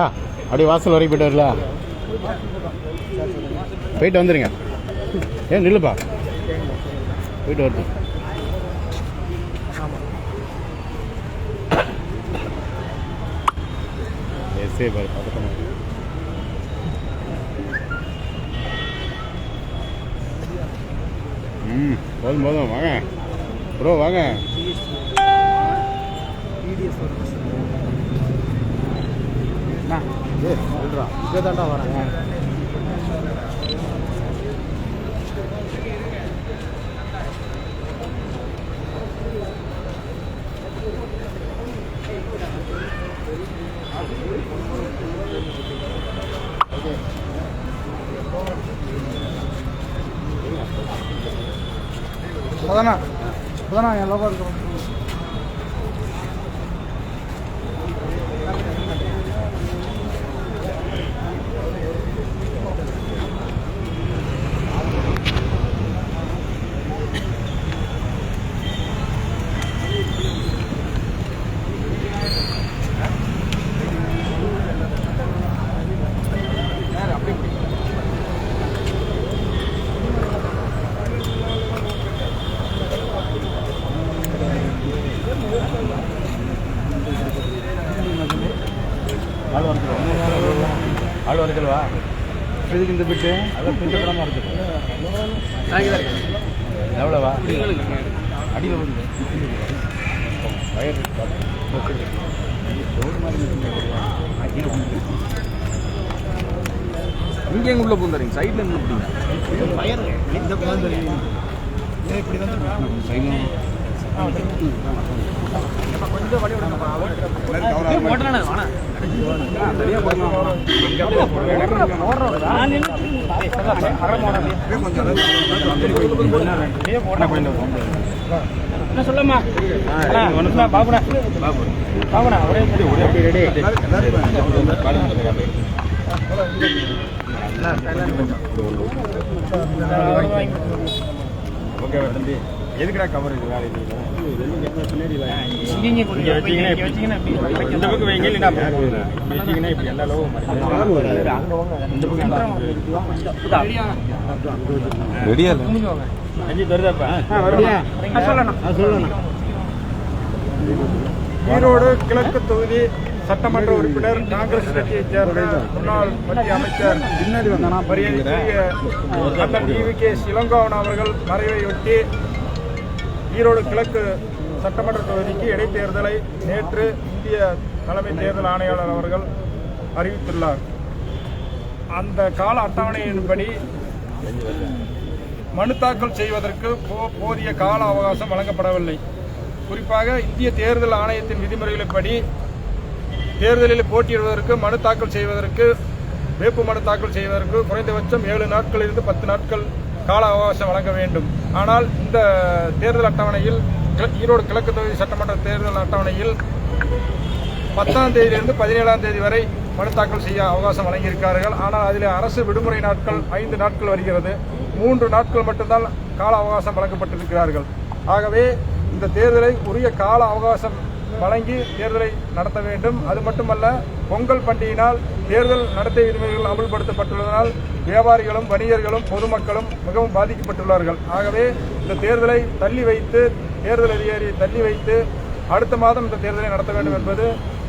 ஆ அப்படியே வாசல் வரைக்கும் போயிட்டு வரல. போயிட்டு வந்துடுங்க ஏன் நில்லுப்பா. போயிட்டு வரட்டும். எஸ்ஏ பாரு பக்கத்தில். ம் போதும் போதும் வாங்க. ப்ரோ வாங்க. தாண்டா வரேன் அதானா அதானா என் லோகம் இருக்கிறோம் ஆள் வந்துடும் ஆள் வந்துடுவா எதுக்கு இந்த பிட்டு. அதான் பிஞ்சப்படமாக இருக்குது எவ்வளோவா அடியில் வந்து வயர் இங்கே எங்க உள்ள பூந்தாரிங்க? சைட்ல இருந்து அப்படிங்க வயர் இந்த இப்படி தான் சொல்லம்மா பாபுடா பாபுடா ஒரே ஒரே ரெடி ஓகே தம்பி. எதுக்குடா கவர் இது வேலை இங்கே வச்சீங்கன்னா இப்படி இந்த பக்கம் வைங்க இல்லைன்னா இப்படி வச்சீங்கன்னா இப்படி எல்லா லோகம் இந்த பக்கம் ரெடியா? அஞ்சு தருதாப்பா? சொல்லணும். சொல்லணும். ஈரோடு கிழக்கு தொகுதி சட்டமன்ற உறுப்பினர் காங்கிரஸ் கட்சியைச் சேர்ந்த முன்னாள் மத்திய அமைச்சர் கே சிலங்கோவன் அவர்கள் மறைவையொட்டி ஈரோடு கிழக்கு சட்டமன்ற தொகுதிக்கு இடைத்தேர்தலை நேற்று இந்திய தலைமை தேர்தல் ஆணையாளர் அவர்கள் அறிவித்துள்ளார். அந்த கால அட்டவணையின்படி மனு தாக்கல் செய்வதற்கு போ- போதிய கால அவகாசம் வழங்கப்படவில்லை. குறிப்பாக இந்திய தேர்தல் ஆணையத்தின் விதிமுறைகளின்படி தேர்தலில் போட்டியிடுவதற்கு மனு தாக்கல் செய்வதற்கு வேட்பு மனு தாக்கல் செய்வதற்கு குறைந்தபட்சம் ஏழு நாட்களிலிருந்து பத்து நாட்கள் கால அவகாசம் வழங்க வேண்டும். ஆனால் இந்த தேர்தல் அட்டவணையில் ஈரோடு கிழக்கு தொகுதி சட்டமன்ற தேர்தல் அட்டவணையில் பத்தாம் தேதியிலிருந்து பதினேழாம் தேதி வரை மனு தாக்கல் செய்ய அவகாசம் வழங்கியிருக்கிறார்கள். ஆனால் அதில் அரசு விடுமுறை நாட்கள் ஐந்து நாட்கள் வருகிறது. மூன்று நாட்கள் மட்டும்தான் கால அவகாசம் வழங்கப்பட்டிருக்கிறார்கள். ஆகவே இந்த தேர்தலை உரிய கால அவகாசம் வழங்கி தேர்தலை நடத்த வேண்டும். அது மட்டுமல்ல பொங்கல் பண்டிகையினால் தேர்தல் நடத்தை விதிமுறைகள் அமல்படுத்தப்பட்டுள்ளதனால் வியாபாரிகளும் வணிகர்களும் பொதுமக்களும் மிகவும் பாதிக்கப்பட்டுள்ளார்கள். ஆகவே இந்த தேர்தலை தள்ளி வைத்து தேர்தல் அதிகாரியை தள்ளி வைத்து அடுத்த மாதம் இந்த தேர்தலை நடத்த வேண்டும் என்பது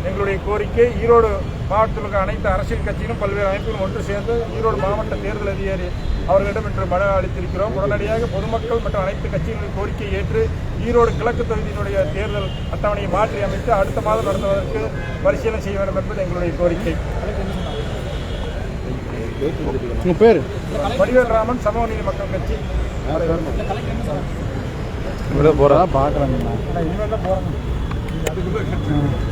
எங்களுடைய கோரிக்கை ஈரோடு மாவட்டத்தில் உள்ள அனைத்து அரசியல் கட்சியிலும் பல்வேறு அமைப்புகளும் ஒன்று சேர்ந்து ஈரோடு மாவட்ட தேர்தல் அதிகாரி அவர்களிடம் இன்று மனு அளித்திருக்கிறோம். உடனடியாக பொதுமக்கள் மற்றும் அனைத்து கட்சிகளின் கோரிக்கையை ஏற்று ஈரோடு கிழக்கு தொகுதியினுடைய தேர்தல் அட்டவணையை மாற்றி அமைத்து அடுத்த மாதம் நடத்துவதற்கு பரிசீலனை செய்ய வேண்டும் என்பது எங்களுடைய கோரிக்கை. பேர்? வடிவேல் ராமன் சமூக நீதி மக்கள் கட்சி. இவ்வளோ பார்க்குறாங்க நான். இனிமேல் தான் போகிறேன்